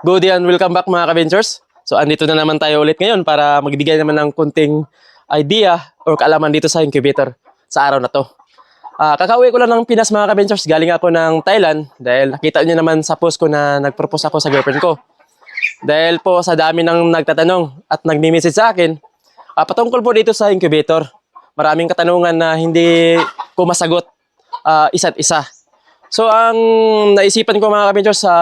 Good day and welcome back mga ka-ventures. So andito na naman tayo ulit ngayon para magbigay naman ng kunting idea or kaalaman dito sa incubator sa araw na to. Ah, kakauwi ko lang ng Pinas mga ka-ventures. Galing ako ng Thailand dahil nakita niyo naman sa post ko na nag-propose ako sa girlfriend ko. Dahil po sa dami ng nagtatanong at nagmi-message sa akin, ah, patungkol po dito sa incubator. Maraming katanungan na hindi ko masagot ah, isa't isa. So ang naisipan ko mga ka-ventures sa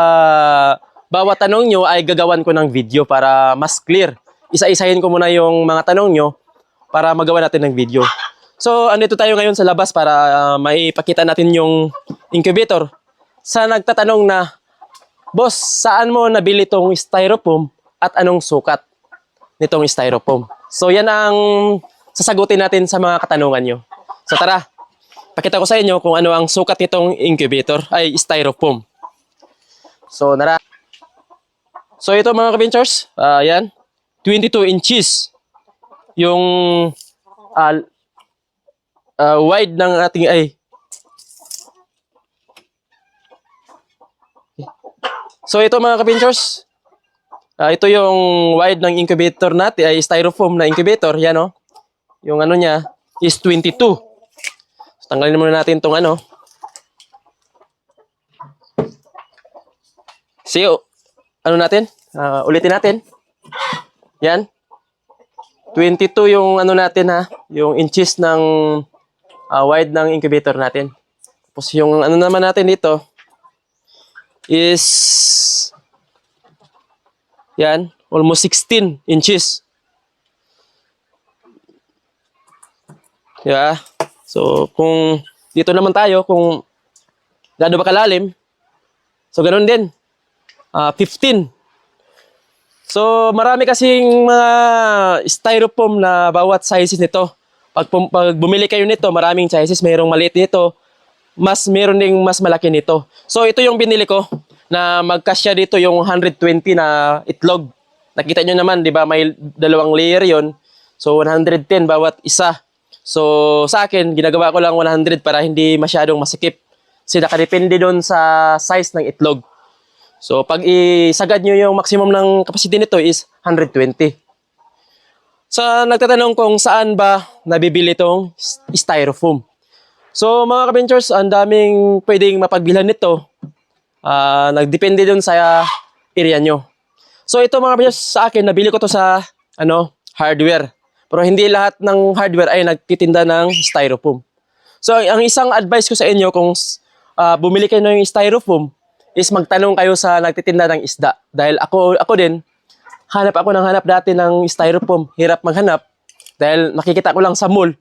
bawat tanong nyo ay gagawan ko ng video para mas clear. Isa-isahin ko muna yung mga tanong nyo para magawa natin ng video. So, andito tayo ngayon sa labas para uh, maipakita natin yung incubator. Sa nagtatanong na, Boss, saan mo nabili tong styrofoam at anong sukat nitong styrofoam? So, yan ang sasagutin natin sa mga katanungan nyo. So, tara, pakita ko sa inyo kung ano ang sukat nitong incubator ay styrofoam. So, nara. So ito mga ka-ventures, ah, yan, 22 inches yung ah, ah, wide ng ating ay. So ito mga ka-ventures, ah, ito yung wide ng incubator natin, ay styrofoam na incubator, yan o. Yung ano niya is 22. So, tanggalin muna natin tong ano. See you ano natin? Ah, ulitin natin. Yan. 22 yung ano natin ha, yung inches ng ah, wide ng incubator natin. Tapos yung ano naman natin dito is yan, almost 16 inches. Yeah. So, kung dito naman tayo, kung gaano ba kalalim, so ganun din. Ah, 15. So, marami kasing mga styrofoam na bawat sizes nito. Pag, pag bumili kayo nito, maraming sizes. Mayroong maliit nito, mas meron ding mas malaki nito. So, ito yung binili ko na magkasya dito yung 120 na itlog. Nakita nyo naman, di ba, may dalawang layer yon So, 110 bawat isa. So, sa akin, ginagawa ko lang 100 para hindi masyadong masikip. Kasi nakadepende doon sa size ng itlog. So, pag isagad nyo yung maximum ng capacity nito is 120. Sa nagtatanong kung saan ba nabibili itong styrofoam. So, mga ka-ventures, ang daming pwedeng mapagbilhan nito. Ah, nagdepende dun sa area nyo. So, ito mga ka-ventures, sa akin, nabili ko to sa ano, hardware. Pero hindi lahat ng hardware ay nagtitinda ng styrofoam. So, ang isang advice ko sa inyo kung ah, bumili kayo ng styrofoam, is magtanong kayo sa nagtitinda ng isda. Dahil ako, ako din, hanap ako ng hanap dati ng styrofoam. Hirap maghanap. Dahil nakikita ko lang sa mall.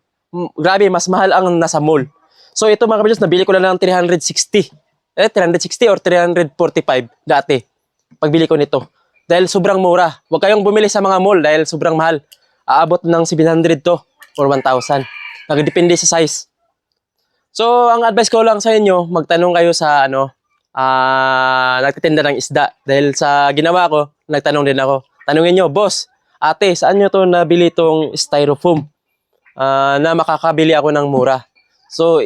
Grabe, mas mahal ang nasa mall. So ito mga kabilos, nabili ko lang ng 360. Eh, 360 or 345 dati. Pagbili ko nito. Dahil sobrang mura. Huwag kayong bumili sa mga mall dahil sobrang mahal. Aabot ng 700 to or 1,000. Nagdepende sa size. So, ang advice ko lang sa inyo, magtanong kayo sa ano, ah nagtitinda ng isda. Dahil sa ginawa ko, nagtanong din ako. Tanungin nyo, boss, ate, saan nyo to nabili tong styrofoam Ah, na makakabili ako ng mura? So,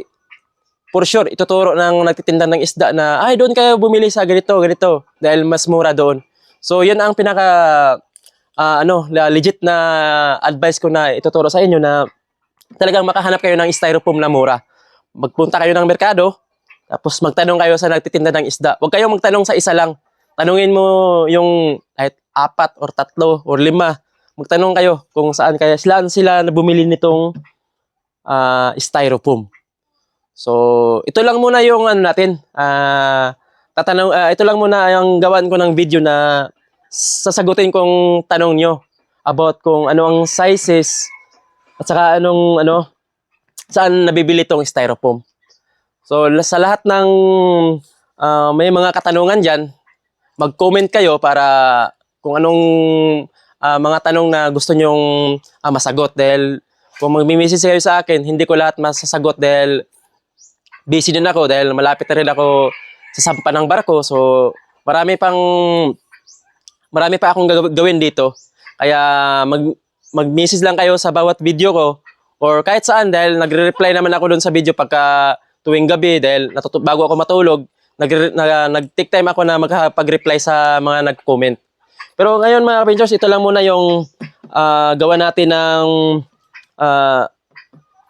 for sure, ituturo ng nagtitinda ng isda na, ay, doon kayo bumili sa ganito, ganito. Dahil mas mura doon. So, yun ang pinaka, ah, ano, legit na advice ko na ituturo sa inyo na talagang makahanap kayo ng styrofoam na mura. Magpunta kayo ng merkado, tapos magtanong kayo sa nagtitinda ng isda. Huwag kayong magtanong sa isa lang. Tanungin mo yung kahit apat or tatlo or lima. Magtanong kayo kung saan kaya sila sila na bumili nitong ah, styrofoam. So, ito lang muna yung ano natin. ah tatanong, ah, ito lang muna yung gawan ko ng video na sasagutin kong tanong nyo about kung ano ang sizes at saka anong ano saan nabibili tong styrofoam. So sa lahat ng ah, may mga katanungan diyan, mag-comment kayo para kung anong ah, mga tanong na gusto nyong ah, masagot dahil kung magmi-message kayo sa akin, hindi ko lahat masasagot dahil busy din ako dahil malapit na rin ako sa sampa ng barko. So marami pang marami pa akong gawin dito. Kaya mag mag-message lang kayo sa bawat video ko or kahit saan dahil nagre-reply naman ako doon sa video pagka tuwing gabi dahil natutu- bago ako matulog, nag, nag, nag-take time ako na magpag-reply sa mga nag-comment. Pero ngayon mga kapinchos, ito lang muna yung ah, gawa natin ng ah,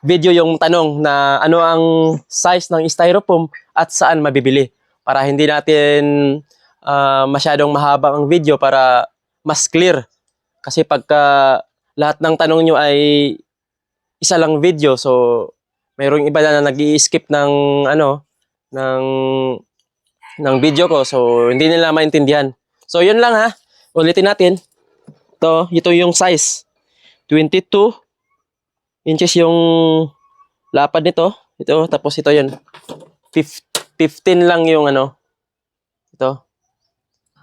video yung tanong na ano ang size ng styrofoam at saan mabibili para hindi natin ah, masyadong mahaba ang video para mas clear. Kasi pagka lahat ng tanong nyo ay isa lang video, so mayroong iba na nag skip ng ano, ng ng video ko. So hindi nila maintindihan. So yun lang ha. Ulitin natin. Ito, ito yung size. 22 inches yung lapad nito. Ito, tapos ito yun. Fif- 15 lang yung ano. Ito.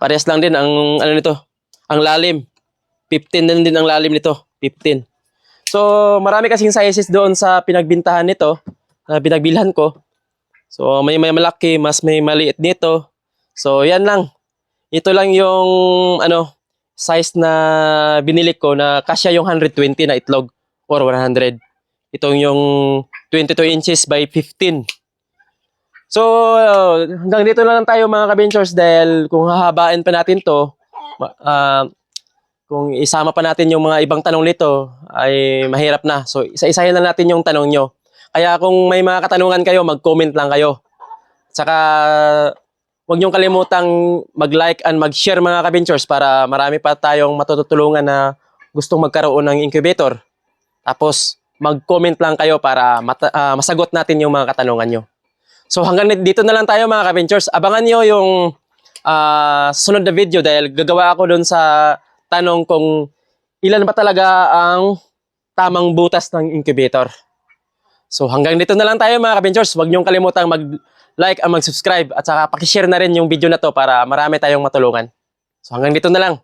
Parehas lang din ang ano nito. Ang lalim. 15 din din ang lalim nito. 15. So, marami kasing sizes doon sa pinagbintahan nito. Na pinagbilhan ko. So, may may malaki, mas may maliit dito. So, yan lang. Ito lang yung ano size na binili ko na kasya yung 120 na itlog or 100. Itong yung 22 inches by 15. So, uh, hanggang dito na lang tayo mga kabinchers dahil kung hahabain pa natin to, ah, kung isama pa natin yung mga ibang tanong nito, ay mahirap na. So, isa-isahin na natin yung tanong nyo. Kaya kung may mga katanungan kayo, mag-comment lang kayo. Saka, huwag niyong kalimutang mag-like and mag-share mga kabinchers para marami pa tayong matutulungan na gustong magkaroon ng incubator. Tapos, mag-comment lang kayo para mata- ah, masagot natin yung mga katanungan nyo. So hanggang dito na lang tayo mga ka-ventures. Abangan nyo yung ah, sunod na video dahil gagawa ako doon sa tanong kung ilan ba talaga ang tamang butas ng incubator. So hanggang dito na lang tayo mga ka-ventures. Huwag niyong kalimutang mag-like at mag-subscribe at saka pakishare na rin yung video na to para marami tayong matulungan. So hanggang dito na lang.